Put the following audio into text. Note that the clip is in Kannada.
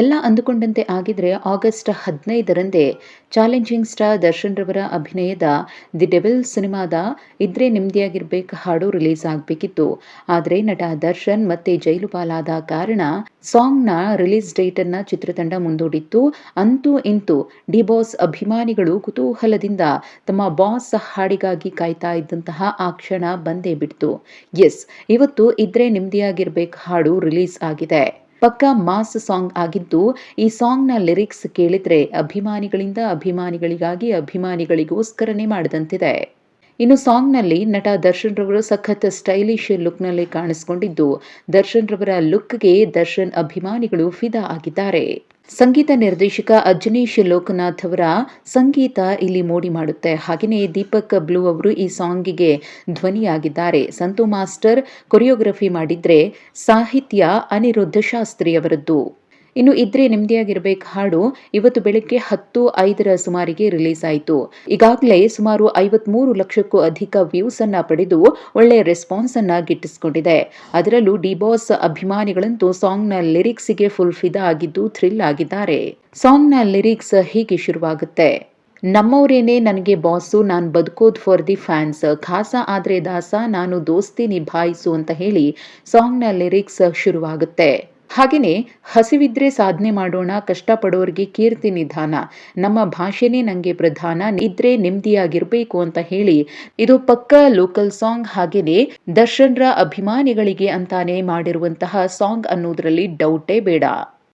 ಎಲ್ಲ ಅಂದುಕೊಂಡಂತೆ ಆಗಿದ್ರೆ ಆಗಸ್ಟ್ ಹದಿನೈದರಂದೇ ಚಾಲೆಂಜಿಂಗ್ ಸ್ಟಾರ್ ದರ್ಶನ್ ರವರ ಅಭಿನಯದ ದಿ ಡೆವಿಲ್ ಸಿನಿಮಾದ ಇದ್ರೆ ನೆಮ್ಮದಿಯಾಗಿರ್ಬೇಕು ಹಾಡು ರಿಲೀಸ್ ಆಗಬೇಕಿತ್ತು. ಆದರೆ ನಟ ದರ್ಶನ್ ಮತ್ತೆ ಜೈಲು ಪಾಲಾದ ಕಾರಣ ಸಾಂಗ್ನ ರಿಲೀಸ್ ಡೇಟ್ ಅನ್ನ ಚಿತ್ರತಂಡ ಮುಂದೂಡಿತ್ತು. ಅಂತೂ ಇಂತೂ ಡಿ ಬಾಸ್ ಅಭಿಮಾನಿಗಳು ಕುತೂಹಲದಿಂದ ತಮ್ಮ ಬಾಸ್ ಹಾಡಿಗಾಗಿ ಕಾಯ್ತಾ ಇದ್ದಂತಹ ಆ ಕ್ಷಣ ಬಂದೇ ಬಿಡ್ತು. ಎಸ್, ಇವತ್ತು ಇದ್ರೆ ನೆಮ್ಮದಿಯಾಗಿರ್ಬೇಕು ಹಾಡು ರಿಲೀಸ್ ಆಗಿದೆ. ಪಕ್ಕಾ ಮಾಸ್ ಸಾಂಗ್ ಆಗಿದ್ದು, ಈ ಸಾಂಗ್ನ ಲಿರಿಕ್ಸ್ ಕೇಳಿದ್ರೆ ಅಭಿಮಾನಿಗಳಿಂದ ಅಭಿಮಾನಿಗಳಿಗಾಗಿ ಅಭಿಮಾನಿಗಳಿಗೋಸ್ಕರನೇ ಮಾಡಿದಂತಿದೆ. ಇನ್ನು ಸಾಂಗ್ನಲ್ಲಿ ನಟ ದರ್ಶನ್ ರವರು ಸಖತ್ ಸ್ಟೈಲಿಶ್ ಲುಕ್ನಲ್ಲಿ ಕಾಣಿಸಿಕೊಂಡಿದ್ದು, ದರ್ಶನ್ ರವರ ಲುಕ್ಗೆ ದರ್ಶನ್ ಅಭಿಮಾನಿಗಳು ಫಿದಾ ಆಗಿದ್ದಾರೆ. ಸಂಗೀತ ನಿರ್ದೇಶಕ ಅಜನೀಶ್ ಲೋಕನಾಥ್ ಅವರ ಸಂಗೀತ ಇಲ್ಲಿ ಮೋಡಿ ಮಾಡುತ್ತೆ. ಹಾಗೆಯೇ ದೀಪಕ್ ಬ್ಲೂ ಅವರು ಈ ಸಾಂಗಿಗೆ ಧ್ವನಿಯಾಗಿದ್ದಾರೆ. ಸಂತು ಮಾಸ್ಟರ್ ಕೊರಿಯೋಗ್ರಫಿ ಮಾಡಿದ್ರೆ ಸಾಹಿತ್ಯ ಅನಿರುದ್ಧ ಶಾಸ್ತ್ರಿ ಅವರದ್ದು ಇನ್ನು ಇದ್ರೆ ನೆಮ್ಮದಿಯಾಗಿರ್ಬೇಕು ಹಾಡು. ಇವತ್ತು ಬೆಳಗ್ಗೆ ಹತ್ತು ಐದರ ಸುಮಾರಿಗೆ ರಿಲೀಸ್ ಆಯಿತು. ಈಗಾಗಲೇ ಸುಮಾರು ಐವತ್ಮೂರು ಲಕ್ಷಕ್ಕೂ ಅಧಿಕ ವ್ಯೂಸ್ ಅನ್ನ ಪಡೆದು ಒಳ್ಳೆ ರೆಸ್ಪಾನ್ಸ್ ಅನ್ನ ಗಿಟ್ಟಿಸಿಕೊಂಡಿದೆ. ಅದರಲ್ಲೂ ಡಿ ಬಾಸ್ ಅಭಿಮಾನಿಗಳಂತೂ ಸಾಂಗ್ನ ಲಿರಿಕ್ಸ್ಗೆ ಫುಲ್ ಫಿದಾ ಆಗಿದ್ದು ಥ್ರಿಲ್ ಆಗಿದ್ದಾರೆ. ಸಾಂಗ್ನ ಲಿರಿಕ್ಸ್ ಹೀಗೆ ಶುರುವಾಗುತ್ತೆ. ನಮ್ಮವರೇನೆ ನನಗೆ ಬಾಸು, ನಾನು ಬದುಕೋದು ಫಾರ್ ದಿ ಫ್ಯಾನ್ಸ್ ಖಾಸ ಆದ್ರೆ ದಾಸ, ನಾನು ದೋಸ್ತಿ ನಿಭಾಯಿಸು ಅಂತ ಹೇಳಿ ಸಾಂಗ್ನ ಲಿರಿಕ್ಸ್ ಶುರುವಾಗುತ್ತೆ. ಹಾಗೆಯೇ ಹಸಿವಿದ್ರೆ ಸಾಧನೆ ಮಾಡೋಣ, ಕಷ್ಟಪಡೋರಿಗೆ ಕೀರ್ತಿ ನಿಧಾನ. ನಮ್ಮ ಭಾಷೆನೇ ನನಗೆ ಪ್ರಧಾನ, ಇದ್ರೆ ನೆಮ್ಮದಿಯಾಗಿರ್ಬೇಕು ಅಂತ ಹೇಳಿ. ಇದು ಪಕ್ಕಾ ಲೋಕಲ್ ಸಾಂಗ್ ಹಾಗೆಯೇ ದರ್ಶನ್ರ ಅಭಿಮಾನಿಗಳಿಗೆ ಅಂತಾನೆ ಮಾಡಿರುವಂತಹ ಸಾಂಗ್ ಅನ್ನೋದ್ರಲ್ಲಿ ಡೌಟೇ ಬೇಡ.